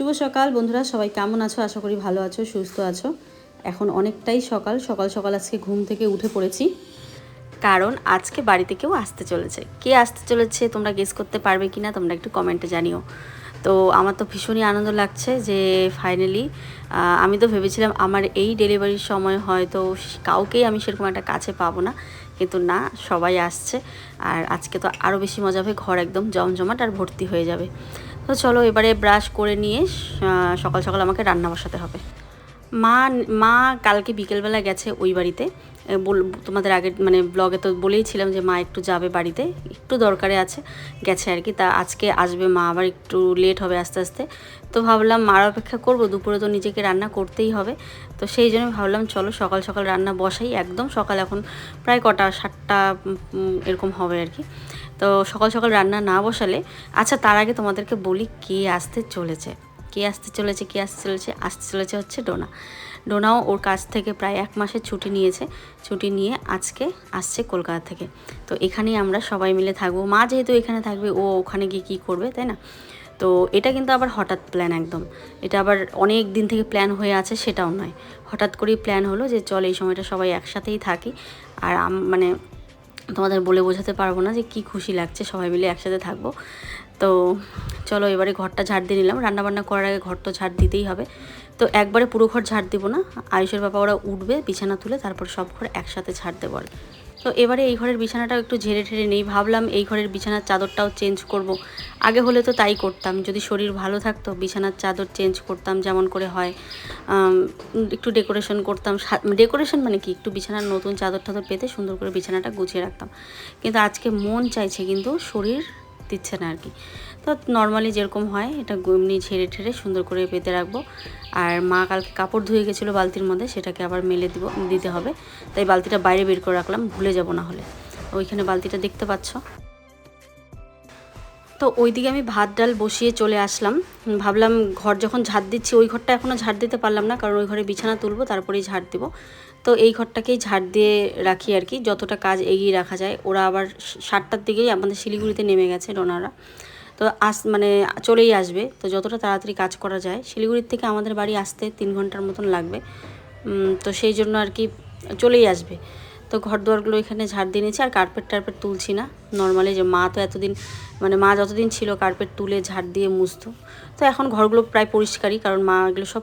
শুভ সকাল। বন্ধুরা, সবাই কেমন আছো? আশা করি ভালো আছো, সুস্থ আছো। এখন অনেকটাই সকাল। সকাল সকাল আজকে ঘুম থেকে উঠে পড়েছি। কারণ আজকে বাড়িতে কেউ আসতে চলেছে। কে আসতে চলেছে তোমরা গেস করতে পারবে কি না তোমরা একটু কমেন্টে জানিও। তো আমার তো ভীষণই আনন্দ লাগছে যে ফাইনালি আমি তো ভেবেছিলাম আমার এই ডেলিভারির সময় হয়তো কাউকেই আমি সেরকম একটা কাছে পাবো না। কিন্তু না, সবাই আসছে। আর আজকে তো আরও বেশি মজা হবে, ঘর একদম জমজমাট আর ভর্তি হয়ে যাবে। তো চলো এবারে ব্রাশ করে নিয়ে সকাল সকাল আমাকে রান্না বসাতে হবে। মা মা কালকে বিকেলবেলা গেছে ওই বাড়িতে। বল- তোমাদের আগে মানে ব্লগে তো বলেইছিলাম যে মা একটু যাবে বাড়িতে, একটু দরকারে আছে, গেছে আর কি। তা আজকে আসবে মা, আবার একটু লেট হবে আস্তে আস্তে। তো ভাবলাম মার অপেক্ষা করব, দুপুরে তো নিজেকে রান্না করতেই হবে। তো সেই জন্য ভাবলাম চলো সকাল সকাল রান্না বসাই, একদম সকাল এখন প্রায় কটা, সাতটা এরকম হবে আর কি। তো সকাল সকাল রান্না না বসালে আচ্ছা তার আগে তোমাদেরকে বলি কে আসতে চলেছে। কে আসতে চলেছে, কে আসতে চলেছে? আসতে চলেছে হচ্ছে ডোনা। ডোনাও ওর কাছ থেকে প্রায় এক মাসের ছুটি নিয়েছে। ছুটি নিয়ে আজকে আসছে কলকাতা থেকে। তো এখানেই আমরা সবাই মিলে থাকব। মা যেহেতু এখানে থাকবে, ও ওখানে গিয়ে কী করবে, তাই না? তো এটা কিন্তু আবার হঠাৎ প্ল্যান একদম। এটা আবার অনেক দিন থেকে প্ল্যান হয়ে আছে সেটাও নয়। হঠাৎ করেই প্ল্যান হলো যে চল এই সময়টা সবাই একসাথেই থাকি। আর মানে তোমাদের বলে বোঝাতে পারব না যে কি খুশি লাগছে, সবাই মিলে একসাথে থাকব। তো চলো এবারে ঘরটা ঝাড় দিয়ে নিলাম। রান্নাবান্না করার আগে ঘর তো ঝাড় দিতেই হবে। তো একবারে পুরো ঘর ঝাড় দিব না। আয়ুষের বাবা ওরা উঠবে, বিছানা তুলে তারপর সব ঘর একসাথে ঝাড় দেবো আর। তো এবারে এই ঘরের বিছানাটাও একটু ঝেড়ে ঠেড়ে নেই। ভাবলাম এই ঘরের বিছানার চাদরটাও চেঞ্জ করব। আগে হলে তো তাই করতাম। যদি শরীর ভালো থাকতো, বিছানার চাদর চেঞ্জ করতাম যেমন করে হয়। একটু ডেকোরেশন করতাম। ডেকোরেশন মানে কি? একটু বিছানার নতুন চাদর টাদর পেতে সুন্দর করে বিছানাটা গুছিয়ে রাখতাম। কিন্তু আজকে মন চাইছে, কিন্তু শরীর দিচ্ছে না আর কি। তো নর্মালি যেরকম হয়, এটা এমনি ঝেড়ে ঠেড়ে সুন্দর করে পেতে রাখব। আর মা কালকে কাপড় ধুয়ে গেছিল বালতির মধ্যে, সেটাকে আবার মেলে দিব, দিতে হবে। তাই বালতিটা বাইরে বের করে রাখলাম, ভুলে যাব না হলে। ওইখানে বালতিটা দেখতে পাচ্ছ। তো ওইদিকে আমি ভাত ডাল বসিয়ে চলে আসলাম। ভাবলাম ঘর যখন ঝাড় দিচ্ছি, ওই ঘরটা এখনও ঝাড় দিতে পারলাম না, কারণ ওই ঘরে বিছানা তুলবো, তারপরেই ঝাড় দিব। তো এই ঘরটাকেই ঝাড় দিয়ে রাখি আর কি, যতটা কাজ এগিয়ে রাখা যায়। ওরা আবার সাতটার দিকেই আমাদের শিলিগুড়িতে নেমে গেছে ডোনারা তো আস মানে চলেই আসবে। তো যতটা তাড়াতাড়ি কাজ করা যায়, শিলিগুড়ির থেকে আমাদের বাড়ি আসতে তিন ঘণ্টার মতন লাগবে। তো সেই জন্য আর কি চলেই আসবে। তো ঘর দুয়ারগুলো এখানে ঝাড় দিয়ে নিয়েছি, আর কার্পেট টার্পেট তুলছি না। নর্মালি যে মা তো এতদিন মানে মা যতদিন ছিল কার্পেট তুলে ঝাড় দিয়ে মুছতো। তো এখন ঘরগুলো প্রায় পরিষ্কারই, কারণ মা এগুলো সব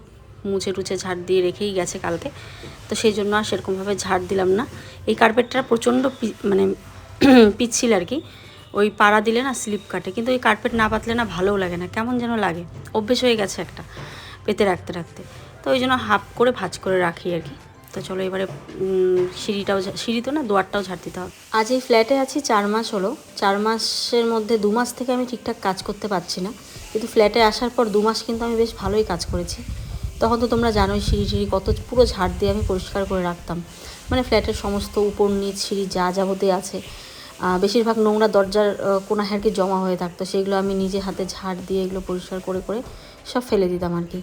মুছে টুছে ঝাড় দিয়ে রেখেই গেছে কালকে। তো সেই জন্য আর সেরকমভাবে ঝাড় দিলাম না। এই কার্পেটটা প্রচণ্ড মানে পিচ্ছিল আর কি। ওই পাড়া দিলে না স্লিপ কাটে, কিন্তু ওই কার্পেট না পাতলে না ভালোও লাগে না, কেমন যেন লাগে। অভ্যেস হয়ে গেছে একটা, পেতে রাখতে রাখতে। তো ওই জন্য হাফ করে ভাজ করে রাখি আর কি। তো চলো এবারে সিঁড়িটাও সিঁড়ি তো না, দুয়ারটাও ঝাড় দিতে হবে। আজ এই ফ্ল্যাটে আছি চার মাস হলো। চার মাসের মধ্যে দু মাস থেকে আমি ঠিকঠাক কাজ করতে পারছি না। কিন্তু ফ্ল্যাটে আসার পর দু মাস কিন্তু আমি বেশ ভালোই কাজ করেছি। তখন তো তোমরা জানোই সিঁড়ি টিড়ি কত পুরো ঝাড় দিয়ে আমি পরিষ্কার করে রাখতাম। মানে ফ্ল্যাটের সমস্ত উপর নিচ সিঁড়ি যা যাবতীয় আছে। বেশিরভাগ নোংরা দরজার আহ, কোনা হ্যারকে জমা হয়ে থাকতো সেগুলো আমি নিজে হাতে ঝাড় দিয়ে এগুলো পরিষ্কার করে করে সব ফেলে দিতাম আর কি।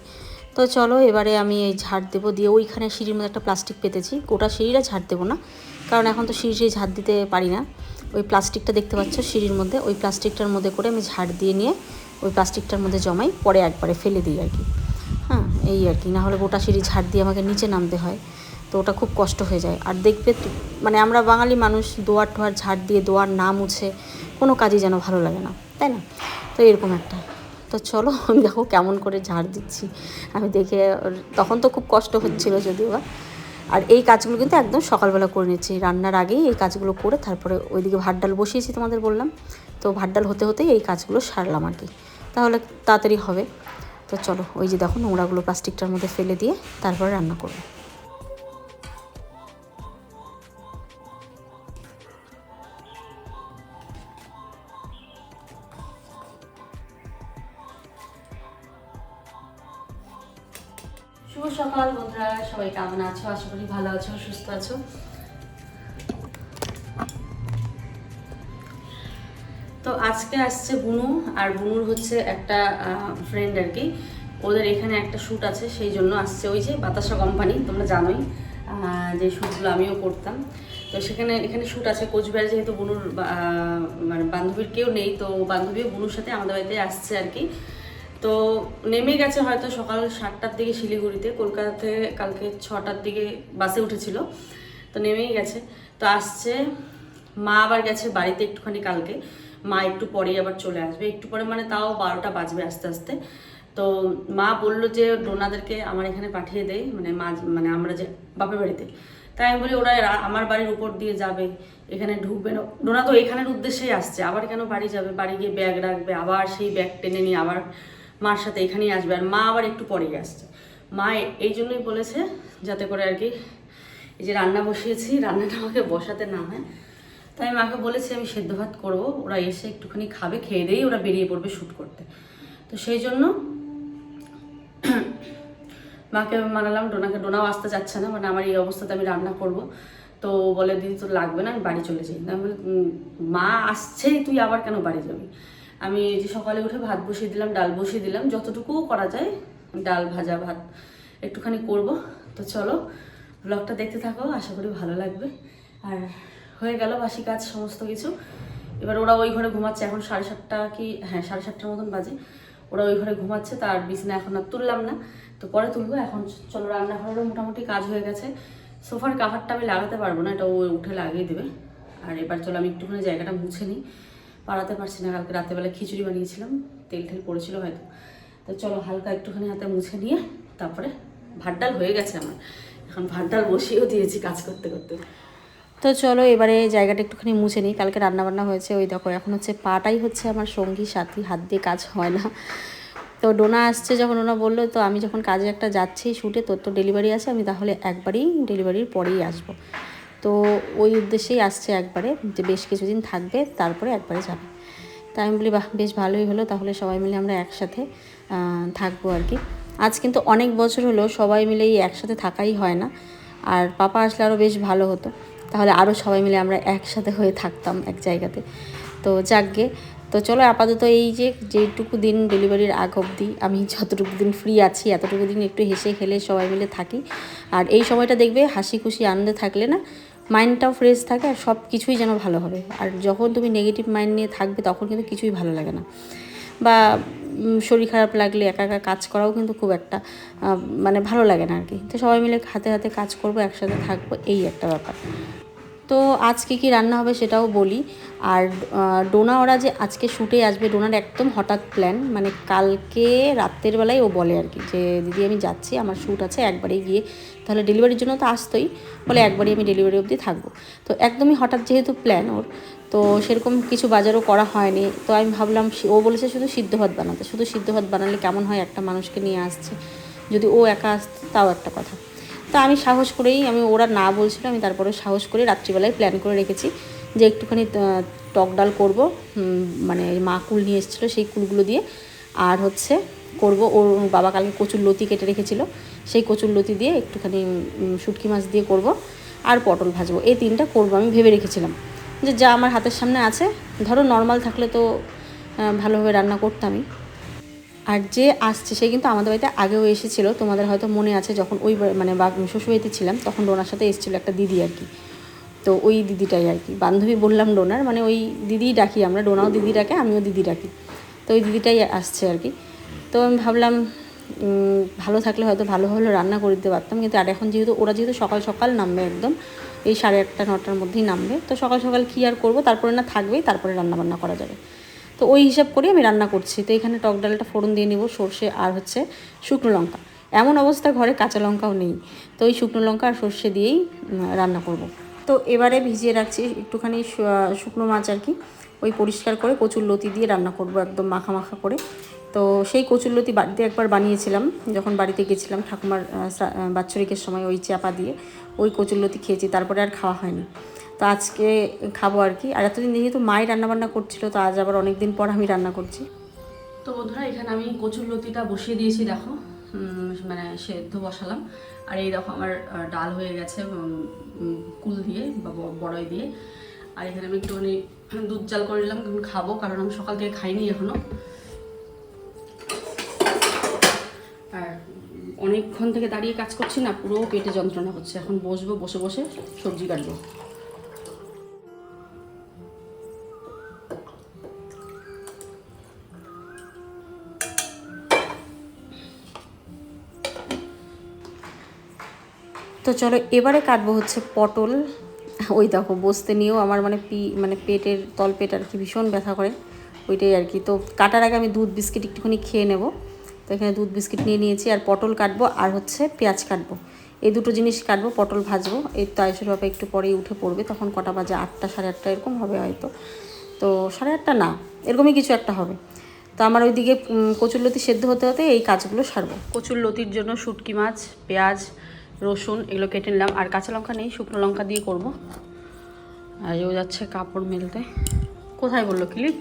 তো চলো এবারে আমি এই ঝাড় দেবো দিয়ে ওইখানে সিঁড়ির মধ্যে একটা প্লাস্টিক পেতেছি গোটা সিঁড়িটা ঝাড় দেবো না কারণ এখন তো সিঁড়ি সিঁড়ি ঝাড় দিতে পারি না। ওই প্লাস্টিকটা দেখতে পাচ্ছ সিঁড়ির মধ্যে ওই প্লাস্টিকটার মধ্যে করে আমি ঝাড় দিয়ে নিয়ে ওই প্লাস্টিকটার মধ্যে জমাই পরে একবারে ফেলে দিই আর কি। হ্যাঁ এই আর কি না হলে গোটা সিঁড়ি ঝাড় দিয়ে আমাকে নিচে নামতে হয়। তো ওটা খুব কষ্ট হয়ে যায়। আর দেখবে মানে আমরা বাঙালি মানুষ, দোয়ার টোয়ার ঝাড় দিয়ে দোয়ার না মুছে কোনো কাজই যেন ভালো লাগে না, তাই না? তো এরকম একটা। তো চলো, আমি দেখো কেমন করে ঝাড় দিচ্ছি। আমি দেখে, তখন তো খুব কষ্ট হচ্ছিল যদিও বা। আর এই কাজগুলো কিন্তু একদম সকালবেলা করে নিচ্ছি। রান্নার আগেই এই কাজগুলো করে তারপরে ওইদিকে ভাত ডাল বসিয়েছি তোমাদের বললাম। তো ভাত ডাল হতে হতেই এই কাজগুলো সারলাম আর কি। তাহলে তাড়াতাড়ি হবে। তো চলো, ওই যে দেখো নোংরাগুলো প্লাস্টিকটার মধ্যে ফেলে দিয়ে তারপরে রান্না করব। আছো? তো আজকে আসছে বুনু, আর বুনুর হচ্ছে একটা ফ্রেন্ড আর কি। ওদের এখানে একটা শ্যুট আছে, সেই জন্য আসছে ওই যে বাতাসা কোম্পানি তোমরা জানোই যে শ্যুটগুলো আমিও করতাম। তো সেখানে, এখানে শ্যুট আছে। কোচবিহার যেহেতু বুনুর মানে বান্ধবীর কেউ নেই, তো বান্ধবীও বুনুর সাথে আমাদের বাড়িতে আসছে আর কি। তো নেমে গেছে হয়তো সকাল সাতটার দিকে শিলিগুড়িতে কলকাতা থেকে কালকে ছটার দিকে বাসে উঠেছিল, তো নেমেই গেছে। তো আসছে, মা আবার গেছে বাড়িতে একটুখানি কালকে, মা একটু পরেই আবার চলে আসবে। একটু পরে মানে তাও বারোটা বাজবে আস্তে আস্তে। তো মা বলল যে, ডোনাদেরকে আমার এখানে পাঠিয়ে দেয় মানে মা মানে আমরা যে, বাপের বাড়িতে। তাই আমি বলি, ওরা আমার বাড়ির উপর দিয়ে যাবে, এখানে ঢুকবে না। ডোনা তো এখানের উদ্দেশ্যেই আসছে, আবার কেন বাড়ি যাবে? বাড়ি গিয়ে ব্যাগ রাখবে, আবার সেই ব্যাগ টেনে নিয়ে আবার মার সাথে এখানেই আসবে আর মা আবার একটু পরেই আসছে। মা এই জন্যই বলেছে যাতে করে আর কি এই যে রান্না বসিয়েছি, রান্নাটা আমাকে বসাতে না হয়। তাই মাকে বলেছি আমি সেদ্ধ ভাত করব, ওরা এসে একটুখানি খাবে, খেয়ে দিয়েই ওরা বেরিয়ে পড়বে শ্যুট করতে। তো সেই জন্য মাকে আমি মানালাম, ডোনাকে ডোনাও আসতে চাচ্ছে না মানে আমার এই অবস্থাতে আমি রান্না করব। তো বলে, দিদি তোর লাগবে না, আমি বাড়ি চলে যাই। আমি মা আসছেই, তুই আবার কেন বাড়ি যাবি? আমি যে সকালে উঠে ভাত বসিয়ে দিলাম, ডাল বসিয়ে দিলাম, যতটুকু করা যায় ডাল, ভাজা, ভাত একটুখানি করব। তো চলো ব্লগটা দেখতে থাকো, আশা করি ভালো লাগবে। আর হয়ে গেল বাসি কাজ, সমস্ত কিছু। এবার ওরা ওই ঘরে ঘুমাচ্ছে, এখন সাড়ে সাতটা কি হ্যাঁ সাড়ে সাতটার মতন বাজে। ওরা ওই ঘরে ঘুমাচ্ছে, তার বিছনা এখন আর তুললাম না। তো পরে তুলবো, এখন চলো, রান্নাঘরেরও মোটামুটি কাজ হয়ে গেছে। সোফার কাভারটা আমি লাগাতে পারব না, এটা ও উঠে লাগিয়ে দেবে। আর এবার চলো, আমি একটুখানি জায়গাটা মুছে নিই। পারাতে পারছি না, কালকে রাতেবেলা খিচুড়ি বানিয়েছিলাম তেল টেল পড়েছিল হয়তো। তো চলো হালকা একটুখানি হাতে মুছে নিয়ে তারপরে ভাত ডাল হয়ে গেছে আমার। এখন ভাত ডাল বসিয়েও দিয়েছি কাজ করতে করতে। তো চলো এবারে জায়গাটা একটুখানি মুছে নিই। কালকে রান্নাবান্না হয়েছে, ওই দেখো, এখন হচ্ছে পাটাই হচ্ছে আমার সঙ্গী, সাথী, হাত দিয়ে কাজ হয় না। তো ডোনা আসছে যখন ওনা বলল, তো আমি যখন কাজে একটা যাচ্ছি শুটে, তোর তো ডেলিভারি আছে, আমি তাহলে একবারেই ডেলিভারির পরেই আসব। তো ওই উদ্দেশ্যেই আসছে একবারে যে বেশ কিছুদিন থাকবে, তারপরে একবারে যাবে। তাই আমি বলি, বাহ, বেশ ভালোই হলো, তাহলে সবাই মিলে আমরা একসাথে থাকব আর কি। আজ কিন্তু অনেক বছর হলো সবাই মিলেই একসাথে থাকাই হয় না, আর পাপা আসলে আরও বেশ ভালো হতো। তাহলে আরও সবাই মিলে আমরা একসাথে হয়ে থাকতাম এক জায়গাতে। তো যাকগে, তো চলো আপাতত এই যে যেটুকু দিন ডেলিভারির আগ অবধি আমি যতটুকু দিন ফ্রি আছি, এতটুকু দিন একটু হেসে খেলে সবাই মিলে থাকি। আর এই সময়টা দেখবে হাসি খুশি আনন্দে থাকলে না মাইন্ডটাও ফ্রেশ থাকে আর সব কিছুই যেন ভালো হবে। আর যখন তুমি নেগেটিভ মাইন্ড নিয়ে থাকবে, তখন কিন্তু কিছুই ভালো লাগে না। বা শরীর খারাপ লাগলে একা একা কাজ করাও কিন্তু খুব একটা মানে ভালো লাগে না আর কি। তো সবাই মিলে হাতে হাতে কাজ করব, একসাথে থাকব, এই একটা ব্যাপার। তো আজকে কি রান্না হবে সেটাও বলি। আর ডোনা ওরা যে আজকে শুটে আসবে, ডোনার একদম হঠাৎ প্ল্যান মানে কালকে রাত্রের বেলায় ও বলে আর কি যে, দিদি, আমি যাচ্ছি, আমার শ্যুট আছে, একবারেই গিয়ে তাহলে ডেলিভারির জন্য তো আসতোই। বলে, একবারই আমি ডেলিভারি অবধি থাকব। তো একদমই হঠাৎ যেহেতু প্ল্যান ওর, তো সেরকম কিছু বাজারও করা হয়নি। তো আমি ভাবলাম ও বলেছে শুধু সিদ্ধ ভাত বানাতে। শুধু সিদ্ধ ভাত বানালে কেমন হয়? একটা মানুষকে নিয়ে আসছে। যদি ও একা আসতো, তাও একটা কথা। তা আমি সাহস করেই আমি ওরা না বলছিল, আমি তারপরে সাহস করে রাত্রিবেলায় প্ল্যান করে রেখেছি যে একটুখানি টক ডাল করব মানে মা কুল নিয়ে এসেছিল সেই কুলগুলো দিয়ে। আর হচ্ছে করব, ওর বাবা কালকে কচুর লতি কেটে রেখেছিল, সেই কচুর লতি দিয়ে একটুখানি শুটকি মাছ দিয়ে করব আর পটল ভাজবো। এই তিনটা করব আমি ভেবে রেখেছিলাম যে যা আমার হাতের সামনে আছে, ধরো নর্মাল থাকলে তো ভালোভাবে রান্না করতামই। আর যে আসছে, সে কিন্তু আমাদের বাড়িতে আগেও এসেছিল। তোমাদের হয়তো মনে আছে, যখন ওই মানে শ্বশুরবাড়িতে ছিলাম, তখন ডোনার সাথে এসেছিল একটা দিদি আর কি। তো ওই দিদিটাই আর কি। বান্ধবী বললাম ডোনার মানে ওই দিদিই ডাকি আমরা, ডোনাও দিদি ডাকে আমিও দিদি ডাকি। তো ওই দিদিটাই আসছে আর কি। তো আমি ভাবলাম ভালো থাকলে হয়তো ভালো ভালো রান্না করে দিতে পারতাম। কিন্তু আর এখন যেহেতু, ওরা যেহেতু সকাল সকাল নামবে একদম, এই সাড়ে আটটা, নটার মধ্যেই নামবে। তো সকাল সকাল কী আর করব? তারপরে না থাকবেই, তারপরে রান্নাবান্না করা যাবে। তো ওই হিসাব করে আমি রান্না করছি। তো এখানে টক ডালটা ফোড়ন দিয়ে নিব, সর্ষে আর হচ্ছে শুকনো লঙ্কা। এমন অবস্থা ঘরে কাঁচা লঙ্কাও নেই। তো ওই শুকনো লঙ্কা আর সর্ষে দিয়েই রান্না করব। তো এবারে ভিজিয়ে রাখছি একটুখানি শুকনো মাছ আর কি। ওই পরিষ্কার করে কচুর লতি দিয়ে রান্না করব একদম মাখা মাখা করে। তো সেই কচুরলতি বাড়িতে একবার বানিয়েছিলাম। যখন বাড়িতে গেছিলাম ঠাকুমার বাৎসরিকের সময় ওই চাপা দিয়ে ওই কচুরলতি খেয়েছি, তারপরে আর খাওয়া হয়নি। তো আজকে খাব আর কি। আর এতদিন যেহেতু মাই রান্নাবান্না করছিল, তো আজ আবার অনেক দিন পর আমি রান্না করছি। তো বন্ধুরা, এখানে আমি কচুর লতিটা বসিয়ে দিয়েছি, দেখো। মানে সেদ্ধ বসালাম। আর এই দেখো আমার ডাল হয়ে গেছে কুল দিয়ে বা বড়ই দিয়ে। আর এখানে আমি একটুখানি দুধ জাল করে নিলাম খাব, কারণ আমি সকাল থেকে খাইনি এখনও আর অনেকক্ষণ থেকে দাঁড়িয়ে কাজ করছি না, পুরো পেটে যন্ত্রণা হচ্ছে। এখন বসবো, বসে বসে সবজি কাটবো। তো চলো এবারে কাটবো হচ্ছে পটল। ওই দেখো, বসতে নিয়েও আমার মানে পি মানে পেটের তলপেট আর কি ভীষণ ব্যথা করে। ওইটাই আর কি। তো কাটার আগে আমি দুধ বিস্কিট একটুখানি খেয়ে নেব। তো এখানে দুধ বিস্কিট নিয়ে নিয়েছি আর পটল কাটবো আর হচ্ছে পেঁয়াজ কাটবো। এই দুটো জিনিস কাটবো, পটল ভাজবো। এই তো আয়ুষের বাবা একটু পরেই উঠে পড়বে, তখন কটা বাজে আটটা, সাড়ে আটটা এরকম হবে হয়তো। তো সাড়ে আটটা না, এরকমই কিছু একটা হবে। তো আমার ওইদিকে কচুর লতি সেদ্ধ হতে হতে এই কাজগুলো সারবো। কচুর লতির জন্য শুটকি মাছ, পেঁয়াজ রসুন এগুলো কেটে নিলাম। আর কাঁচা লঙ্কা নেই, শুকনো লঙ্কা দিয়ে করব। আর ও যাচ্ছে কাপড় মেলতে। কোথায় বলল ক্লিপ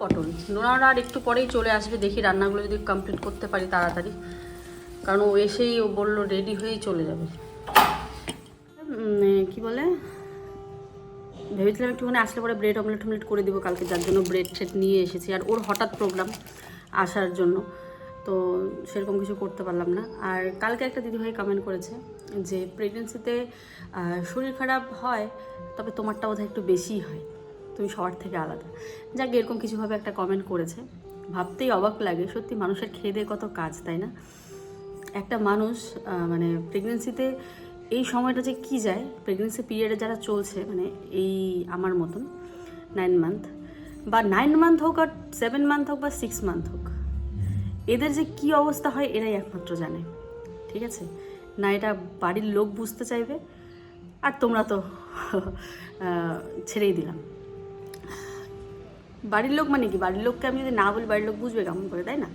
পটল। নোনারা আর একটু পরেই চলে আসবে। দেখি রান্নাগুলো যদি কমপ্লিট করতে পারি তাড়াতাড়ি। কারণ ও এসেই ও বলল রেডি হয়েই চলে যাবে। কি বলে? ভেবেছিলাম একটুখানি আসলে পরে ব্রেড অমলেট টমলেট করে দিব কালকে, যার জন্য ব্রেড সেট নিয়ে এসেছি। আর ওর হঠাৎ প্রোগ্রাম আসার জন্য। তো সেরকম কিছু করতে পারলাম না। আর কালকে একটা দিদিভাই কমেন্ট করেছে যে প্রেগনেন্সিতে শরীর খারাপ হয়, তবে তোমারটা বোধহয় একটু বেশিই হয়। তুমি সবার থেকে আলাদা। যাক, এরকম কিছুভাবে একটা কমেন্ট করেছে। ভাবতেই অবাক লাগে। সত্যি মানুষের খেয়ে দিয়ে কত কাজ, তাই না? একটা মানুষ মানে প্রেগনেন্সিতে এই সময়টা যে কী যায় প্রেগনেন্সি পিরিয়ডে যারা চলছে মানে এই আমার মতন নাইন মান্থ বা নাইন মান্থ হোক আর সেভেন মান্থ হোক বা সিক্স মান্থ হোক, এদের যে কি অবস্থা হয় এরাই একমাত্র জানে, ঠিক আছে? না, এটা বাড়ির লোক বুঝতে চাইবে, আর তোমরা তো ছেড়েই দিলাম। বাড়ির লোক মানে কি? বাড়ির লোককে আমি যদি না বলি, বাড়ির লোক বুঝবে কেমন করে, তাই না?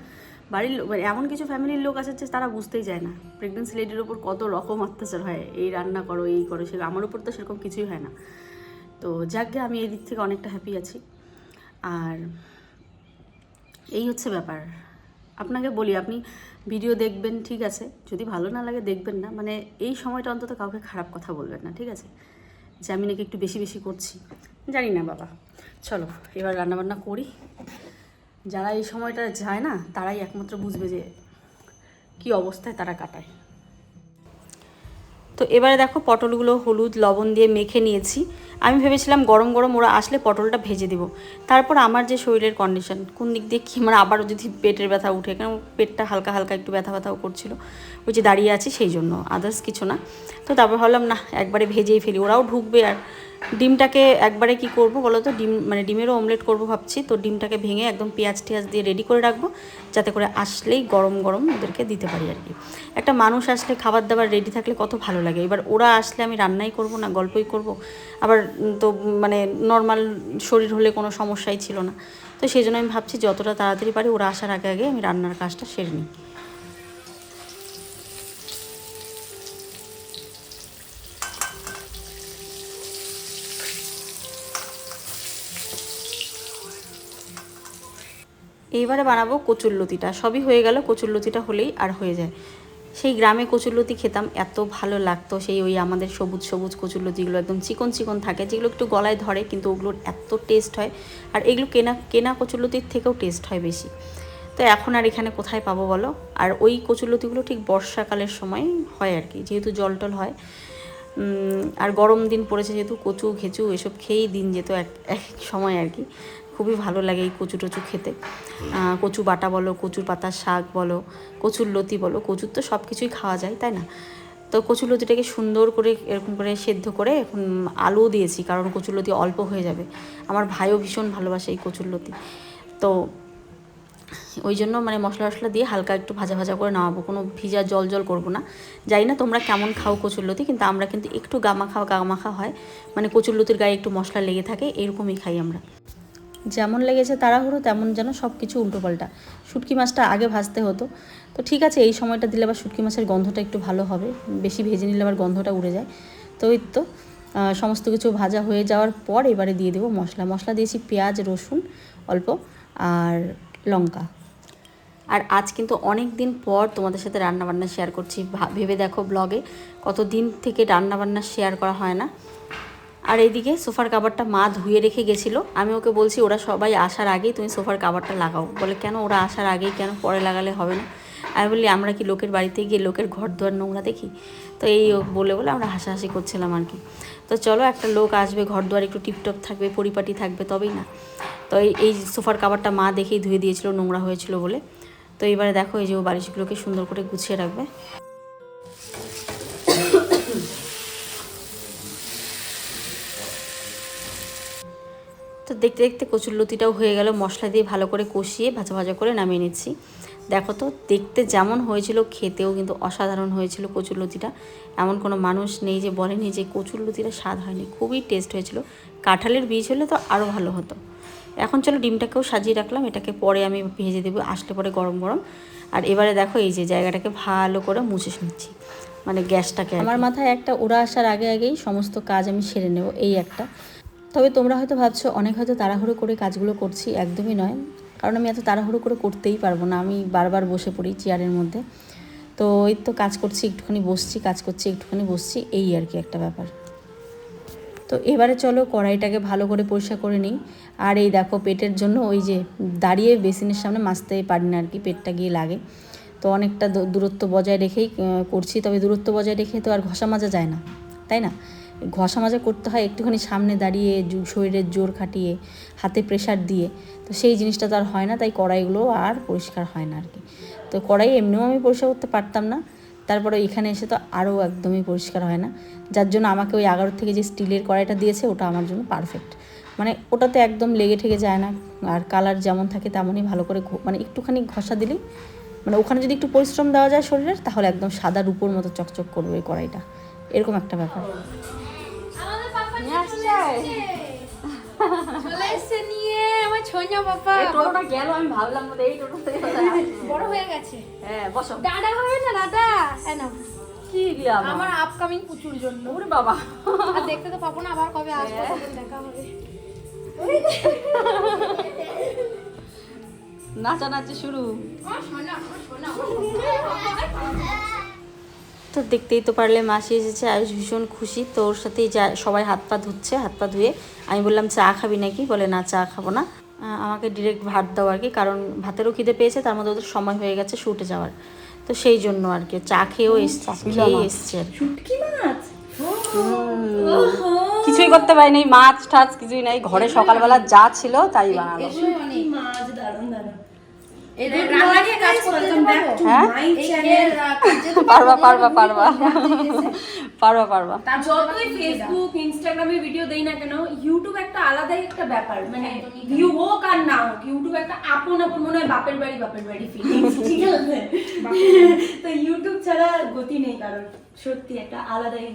বাড়ির মানে এমন কিছু ফ্যামিলির লোক আছে যে তারা বুঝতেই চায় না। প্রেগনেন্সি লেডির ওপর কত রকম অত্যাচার হয়। এই রান্না করো, এই করো সে আমার উপর তো সেরকম কিছুই হয় না। তো যাকে আমি এই দিক থেকে অনেকটা হ্যাপি আছি। আর এই হচ্ছে ব্যাপার। আপনাকে বলি, আপনি ভিডিও দেখবেন, ঠিক আছে? যদি ভালো না লাগে, দেখবেন না। মানে এই সময়টা অন্তত কাউকে খারাপ কথা বলবেন না, ঠিক আছে? যে আমি নাকি একটু বেশি বেশি করছি। জানি না, বাবা। চলো, এবার রান্নাবান্না করি। যারা এই সময়টা যায় না, তারাই একমাত্র বুঝবে যে কি অবস্থায় তারা কাটায়। তো এবারে দেখো পটলগুলো হলুদ, লবণ দিয়ে মেখে নিয়েছি। আমি ভেবেছিলাম গরম গরম ওরা আসলে পটলটা ভেজে দিব। তারপর আমার যে শরীরের কন্ডিশন কোন দিক দিয়ে কি মানে আবারও যদি পেটের ব্যথা উঠে কারণ পেটটা হালকা হালকা একটু ব্যথা ব্যথাও করছিল, ওই যে দাঁড়িয়ে আছি সেই জন্য আদার্স কিছু না। তো তারপর ভাবলাম, না, একবারে ভেজেই ফেলি। ওরাও ঢুকবে আর ডিমটাকে একবারে কি করব বলো তো? ডিম মানে ডিমেরও অমলেট করব ভাবছি। তো ডিমটাকে ভেঙে একদম পেঁয়াজ টেয়াজ দিয়ে রেডি করে রাখব। যাতে করে আসলেই গরম গরম ওদেরকে দিতে পারি আর কি। একটা মানুষ আসলে খাবার দাবার রেডি থাকলে কত ভালো লাগে। এবার ওরা আসলে আমি রান্নাই করব না, গল্পই করব। আবার তো মানে নর্মাল শরীর হলে কোনো সমস্যাই ছিল না। তো সেই জন্য আমি ভাবছি যতটা তাড়াতাড়ি পারি ওরা আসার আগে আগে আমি রান্নার কাজটা সেরে নিই। এইবারে বানাবো কচুরলতিটা সবই হয়ে গেল কচুরলতিটা হলেই আর হয়ে যায়। সেই গ্রামে কচুরলতি খেতাম, এত ভালো লাগতো সেই ওই আমাদের সবুজ সবুজ কচুরলতিগুলো একদম চিকন চিকন থাকে, যেগুলো একটু গলায় ধরে কিন্তু ওগুলোর এত টেস্ট হয়। আর এগুলো কেনা কেনা কচুরলতির থেকেও টেস্ট হয় বেশি। তো এখন আর এখানে কোথায় পাবো বলো? আর ওই কচুরলতিগুলো ঠিক বর্ষাকালের সময় হয় আর কি, যেহেতু জল টল হয়। আর গরম দিন পড়েছে যেহেতু কচু ঘেঁচু এসব খেয়েই দিন যেত এক এক সময় আর কি। খুবই ভালো লাগে এই কচু টচু খেতে। কচু বাটা বলো কচুর পাতার শাক বলো, কচুর লতি বলো, কচুর তো সব কিছুই খাওয়া যায়, তাই না? তো কচুর লতিটাকে সুন্দর করে এরকম করে সেদ্ধ করে এখন আলু দিয়েছি, কারণ কচুর লতি অল্প হয়ে যাবে। আমার ভাইও ভীষণ ভালোবাসে এই কচুর লতি। তো ওই জন্য মানে মশলা টশলা দিয়ে হালকা একটু ভাজা ভাজা করে নামাবো, কোনো ভিজা জল জল করব না। জানি না তোমরা কেমন খাও কচুরলতি কিন্তু আমরা কিন্তু একটু গামাখা গামাখা হয়। মানে কচুরলতির গায়ে একটু মশলা লেগে থাকে, এরকমই খাই আমরা। যেমন লেগেছে তাড়াহুড়ো, তেমন যেন সব কিছু উল্টোপাল্টা। শুটকি মাছটা আগে ভাজতে হতো। তো ঠিক আছে, এই সময়টা দিলে আবার শুটকি মাছের গন্ধটা একটু ভালো হবে। বেশি ভেজে নিলে আবার গন্ধটা উড়ে যায়। তো ওই তো সমস্ত কিছু ভাজা হয়ে যাওয়ার পর এবারে দিয়ে দেবো মশলা। মশলা দিয়েছি পেঁয়াজ, রসুন, অল্প, আর লঙ্কা। আর আজ কিন্তু অনেক দিন পর তোমাদের সাথে রান্নাবান্না শেয়ার করছি। ভেবে দেখো ব্লগে কত দিন থেকে রান্নাবান্না শেয়ার করা হয় না। আর এইদিকে সোফার কাভারটা মা ধুয়ে রেখে গেছিল। আমি ওকে বলছি, ওরা সবাই আসার আগেই তুমি সোফার কাভারটা লাগাও। বলে, কেন ওরা আসার আগেই কেন পরে লাগালে হবে না? আমি বলি, আমরা কি লোকের বাড়িতে গিয়ে লোকের ঘর দুয়ার নোংরা দেখি? তো এই বলে বলে আমরা হাসাহাসি করছিলাম আর কি। তো চলো, একটা লোক আসবে ঘর দুয়ার একটু টিপটপ থাকবে, পরিপাটি থাকবে, তবেই না। তো এই এই সোফার কাভারটা মা দেখেই ধুয়ে দিয়েছিল, নোংরা হয়েছিল বলে। তো এবারে দেখো, এই যে ও বালিশগুলোকে সুন্দর করে গুছিয়ে রাখবে। তো দেখতে দেখতে কচুর লতিটাও হয়ে গেল। মশলা দিয়ে ভালো করে কষিয়ে ভাজা ভাজা করে নামিয়ে নিচ্ছি। দেখো তো, দেখতে যেমন হয়েছিল, খেতেও কিন্তু অসাধারণ হয়েছিল কচুর লতিটা। এমন কোনো মানুষ নেই যে বলেনি যে কচুর লতিটা স্বাদ হয়নি। খুবই টেস্ট হয়েছিল। কাঁঠালের বীজ হলে তো আরও ভালো হতো। এখন চলো ডিমটাকেও সাজিয়ে রাখলাম। এটাকে পরে আমি ভেজে দেবো, আসলে পরে গরম গরম। আর এবারে দেখো এই যে জায়গাটাকে ভালো করে মুছে নিচ্ছি। মানে গ্যাসটাকে আমার মাথায় একটা ওরা আসার আগে আগেই সমস্ত কাজ আমি সেরে নেব, এই একটা। তবে তোমরা হয়তো ভাবছ, অনেক হয়তো তাড়াহুড়ো করে কাজগুলো করছি, একদমই নয়। কারণ আমি এত তাড়াহুড়ো করে করতেই পারব না, আমি বারবার বসে পড়ি চেয়ারের মধ্যে। তো এই তো কাজ করছি, একটুখানি বসছি, কাজ করছি, একটুখানি বসছি, এই আর কি একটা ব্যাপার। তো এবারে চলো কড়াইটাকে ভালো করে পরিষ্কার করে নিই। আর এই দেখো পেটের জন্য ওই যে দাঁড়িয়ে বেসিনের সামনে মাজতে পারি না আর কি, পেটটা গিয়ে লাগে। তো অনেকটা দূরত্ব বজায় রেখেই করছি, তবে দূরত্ব বজায় রেখে তো আর ঘষা মাজা যায় না, তাই না? ঘষা মাজা করতে হয় একটুখানি সামনে দাঁড়িয়ে শরীরের জোর খাটিয়ে, হাতে প্রেশার দিয়ে। তো সেই জিনিসটা তো আর হয় না, তাই কড়াইগুলো আর পরিষ্কার হয় না আর কি তো কড়াই এমনিও আমি পরিষ্কার করতে পারতাম না। তারপরে এখানে এসে তো আরও একদমই পরিষ্কার হয় না। যার জন্য আমাকে ওই এগারো থেকে যে স্টিলের কড়াইটা দিয়েছে, ওটা আমার জন্য পারফেক্ট মানে ওটাতে একদম লেগে ঠেকে যায় না। আর কালার যেমন থাকে তেমনই ভালো করে মানে একটুখানি ঘষা দিলেই মানে ওখানে যদি একটু পরিশ্রম দেওয়া যায় শরীরের, তাহলে একদম সাদা রূপোর মতো চকচক করবে ওই কড়াইটা। এরকম একটা ব্যাপার। চলে এসছে নিয়ে আমার ছোঁয়া বাবা। টোটোটা গেল আমি ভাবলাম এই টোটো থেকে বড় হয়ে গেছে। হ্যাঁ বসো। দাদা হবে না দাদা? হ্যাঁ কি আমার আপকামিং পুচুর জন্য। ওরে বাবা। আর দেখতে তো পাবো না আবার কবে আসব তখন দেখা হবে। নাচানাচি শুরু। সোনা সোনা। তো দেখতেই তো পারলে মাসি এসেছে আয়ুষ ভীষণ খুশি। তো ওর সাথেই যা সবাই হাত পা ধুচ্ছে হাত পা ধুয়ে আমি বললাম চা খাবি নাকি? বলে না চা খাব না। আমাকে ডিরেক্ট ভাত দাও আর কি কারণ ভাতেরও খিদে পেয়েছে তার মধ্যে ওদের সময় হয়ে গেছে শুটে যাওয়ার। তো সেই জন্য আর কি চা খেয়েও এসছে এসছে। কিছুই করতে পারি নাই মাছ টাছ কিছুই নাই ঘরে সকালবেলা যা ছিল তাই বানালো রান্না নিয়ে কাজ করতে পারব হ্যাঁ পারবা পারবা। পারবা পারবা। পারবা যতই ফেসবুক ইনস্টাগ্রামে ভিডিও দেই না কেন ইউটিউব একটা আলাদাই একটা ব্যাপার। মানে ভিউ হোক আর না হোক ইউটিউব একটা আপন আপন মনে হয় বাপের বাড়ি বাপের বাড়ি ফিলিংস ঠিক আছে? তো ইউটিউব ছাড়া গতি নেই কারণ সত্যি একটা আলাদাই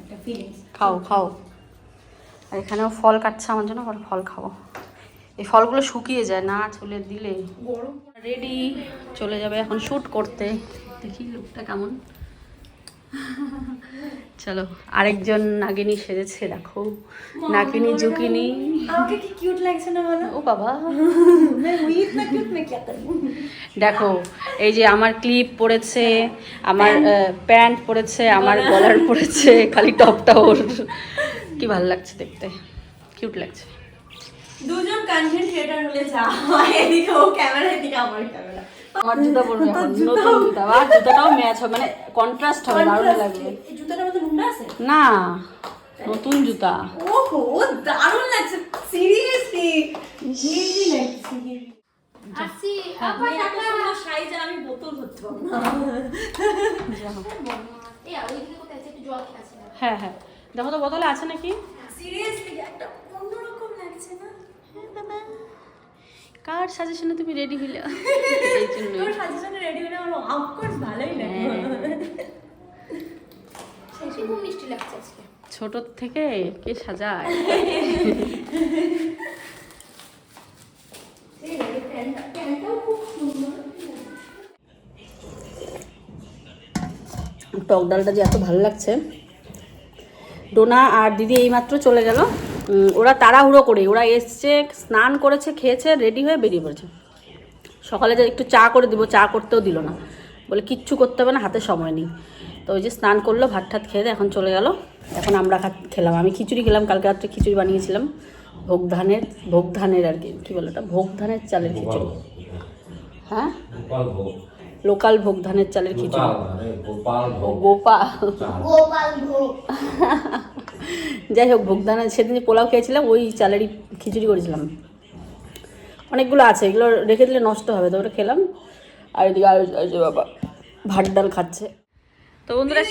একটা ফিলিংস খাও খাও। আর এখানেও ফল কাটছে আমার জন্য ফল খাব। এই ফলগুলো শুকিয়ে যায় না চলে দিলে। রেডি চলে যাবে এখন শ্যুট করতে। দেখি লুকটা কেমন। চলো আরেকজন নাগিনী সেজেছে দেখো। নাগিনী জুকিনি। আমাকে কি কিউট লাগছে না বলো? ও বাবা। দেখো এই যে আমার ক্লিপ পড়েছে আমার প্যান্ট পড়েছে আমার গলার। পড়েছে খালি টপটা ওর। কি ভালো লাগছে দেখতে। কিউট লাগছে। দুজন কন্টেন্ট ক্রিয়েটর হলে যা এদিকে ও ক্যামেরা এদিকে আমার ক্যামেরা আমার জুতা পরবে এখন নতুন জুতা। আর জুতাটাও ম্যাচ হবে মানে কন্ট্রাস্ট হবে দারুণ লাগবে। জুতাটার মধ্যে নুনটা আছে? না নতুন জুতা। ওহো দারুণ লাগছে। সিরিয়াসলি হেভি লাগছে। আসি হ্যাঁ। টাকা সাইজে আমি বোতল ধরতে পারব না। এই ওইদিকে কোথায় আছে? একটু জল খেয়ে হ্যাঁ হ্যাঁ। দেখো তো বোতলে আছে নাকি? সিরিয়াসলি একটা অন্যরকম লাগছে না? কার সাজেশনে তুমি রেডি হইলে? এই জন্য তোর সাজেশনে রেডি হলে আমার অফকোর্স ভালোই লাগে সে খুব মিষ্টি লাগছে আজকে। ছোট থেকে কে সাজায়? টক ডালটা যে এত ভালো লাগছে। ডোনা আর দিদি এইমাত্র চলে গেল। ওরা তাড়াহুড়ো করে ওরা এসছে স্নান করেছে খেয়েছে রেডি হয়ে বেরিয়ে পড়েছে। সকালে যে একটু চা করে দিব চা করতেও দিল না। বলে কিচ্ছু করতে হবে না হাতে সময় নেই। তো ওই যে স্নান করল ভাত ঠাত খেয়ে দিয়ে এখন চলে গেল। এখন আমরা খেলাম। আমি খিচুড়ি খেলাম কালকে রাত্রে খিচুড়ি বানিয়েছিলাম। ভোগ ধানের ভোগ ধানের আর কি কী বলে ওটা? ভোগ ধানের চালের খিচুড়ি। হ্যাঁ? লোকাল ভোগ ধানের চালের খিচুড়ি। গোপাল মানে গোপাল। ও গোপাল। যাই হোক ভোগদানা সেদিন পোলাও খেয়েছিলাম ওই চালেরই খিচুড়ি করেছিলাম। অনেকগুলো আছে এগুলো রেখে দিলে নষ্ট হবে তো ওটা খেলাম। আর এদিকে আর যে বাবা ভাত ডাল খাচ্ছে। তো বন্ধুরা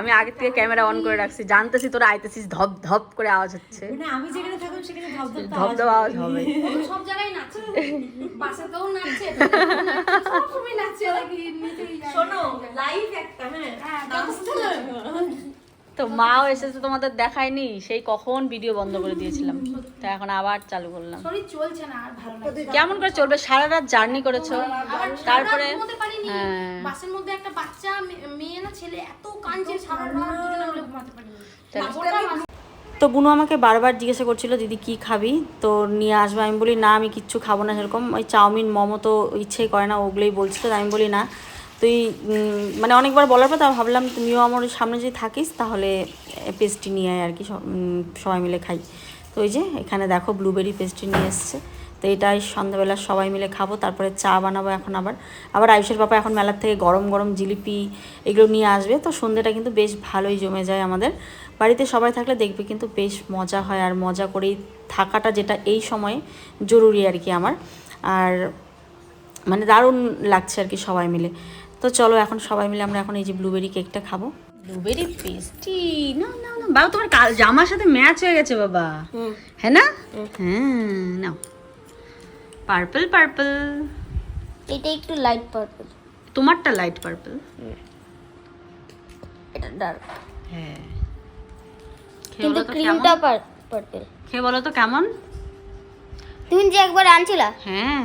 আমি আগে থেকে ক্যামেরা অন করে রাখছি জানতেছি তোরা আইতেছিস ধপ ধপ করে আওয়াজ হচ্ছে। মানে আমি যেখানে থাকলাম সেখানে ধপ ধপ আওয়াজ হবে। সব জায়গায় নাচে। বাসাতেও নাচছে সব সময় নাচছে নাকি শোনো লাইভ একটা হ্যাঁ। হ্যাঁ। তো মাও এসেছে তোমাদের দেখায়নি সেই কখন ভিডিও বন্ধ করে দিয়েছিলাম। তো এখন আবার চালু করলাম। চলছে না আর ভালো কেমন করে চলবে? সারা রাত জার্নি করেছ তারপরে হ্যাঁ। বাসের মধ্যে একটা বাচ্চা মেয়ে না ছেলে এত কাঁদছে সারা রাত দুজনে মিলে ঘুমাতে পারিনি। চলো। গোটা মাস- তো বুনু আমাকে বারবার জিজ্ঞাসা করছিল দিদি কি খাবি? তো নিয়ে আসবে। আমি বলি না আমি কিচ্ছু খাব না সেরকম। ওই চাউমিন মোমো তো ইচ্ছেই করে না ওগুলোই বলছিল। তো আমি বলি না তুই মানে অনেকবার বলার পর তা ভাবলাম তুমিও আমার সামনে যদি থাকিস তাহলে পেস্ট্রি নিয়ে আয় আর কি, সব- সবাই মিলে খাই। তো ওই যে এখানে দেখো ব্লুবেরি পেস্ট্রি নিয়ে এসছে। তো এটাই সন্ধ্যাবেলা সবাই মিলে খাব, তারপরে চা বানাবো এখন আবার। আবার আয়ুষের বাবা এখন মেলার থেকে গরম গরম জিলিপি এগুলো নিয়ে আসবে। তো সন্ধ্যেটা কিন্তু বেশ ভালোই জমে যায় আমাদের। বাড়িতে সবাই থাকলে দেখবে কিন্তু বেশ মজা হয় আর মজা করেই থাকাটা যেটা এই সময়ে জরুরি আর কি আমার। আর মানে দারুণ লাগছে আর কি সবাই মিলে। তো চলো এখন সবাই মিলে আমরা এখন এই যে ব্লুবেরি কেকটা খাব। ব্লুবেরি পেস্টি না না না বাবা তোমার কাল জামার সাথে ম্যাচ হয়ে গেছে বাবা। হ্যাঁ না? হ্যাঁ নাও। পার্পল পার্পল এটা একটু লাইট পার্পল তোমারটা লাইট পার্পল এটা ডার্ক হ্যাঁ। কিন্তু ক্রিমটা? পার্পল খেয়ে বলো তো কেমন? তুমি যে একবার আনছিলা? হ্যাঁ।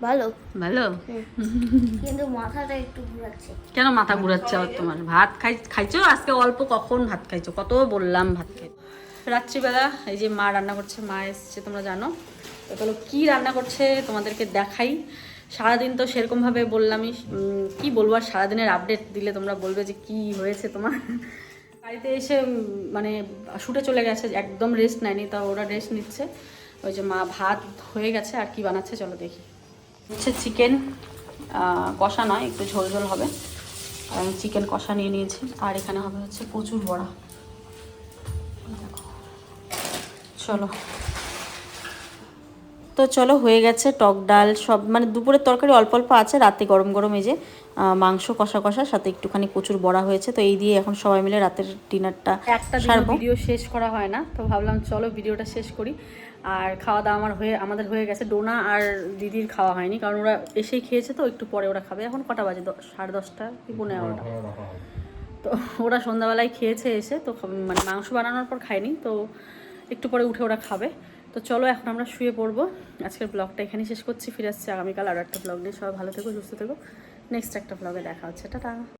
ভালো? ভালো? কিন্তু মাথাটা একটু ঘুরাচ্ছে। কেন মাথা ঘুরাচ্ছে আবার তোমার? ভাত খাই খাইছো? আজকে অল্প কখন ভাত খাইছো? কত বললাম ভাত খাই রাত্রিবেলা এই যে মা রান্না করছে মা এসছে তোমরা জানো। চলো কী রান্না করছে তোমাদেরকে দেখাই। সারাদিন তো সেরকমভাবে বললামই কি বলব আর সারাদিনের আপডেট দিলে তোমরা বলবে যে কি হয়েছে তোমার। বাড়িতে এসে মানে শুটে চলে গেছে একদম রেস্ট নেয়নি তা ওরা রেস্ট নিচ্ছে। ওই যে মা ভাত হয়ে গেছে আর কি বানাচ্ছে চলো দেখি। হচ্ছে চিকেন কষা নয় একটু ঝোল ঝোল হবে। আর আমি চিকেন কষা নিয়ে নিয়েছি। আর এখানে হবে হচ্ছে প্রচুর বড়া। চলো। তো চলো হয়ে গেছে টক ডাল সব মানে দুপুরের তরকারি অল্প অল্প আছে রাতে গরম গরম এই যে মাংস কষা কষা সাথে একটুখানি প্রচুর বড়া হয়েছে। তো এই দিয়ে এখন সবাই মিলে রাতের ডিনারটা একটা ভিডিও শেষ করা হয় না তো ভাবলাম চলো ভিডিওটা শেষ করি। আর খাওয়া দাওয়া আমার হয়ে আমাদের হয়ে গেছে। ডোনা আর দিদির খাওয়া হয়নি কারণ ওরা এসেই খেয়েছে তো একটু পরে ওরা খাবে। এখন কটা বাজে? দশ- সাড়ে দশটা কি পনেরো এগারোটা। তো ওরা সন্ধ্যাবেলায় খেয়েছে এসে তো মানে মাংস বানানোর পর খায়নি তো একটু পরে উঠে ওরা খাবে। তো চলো এখন আমরা শুয়ে পড়ব। আজকের ব্লগটা এখানেই শেষ করছি। ফিরে আসছি আগামীকাল আরও একটা ব্লগ নিয়ে। সবাই ভালো থেকো সুস্থ থেকো। নেক্সট একটা ব্লগে দেখা হচ্ছে। টাটা।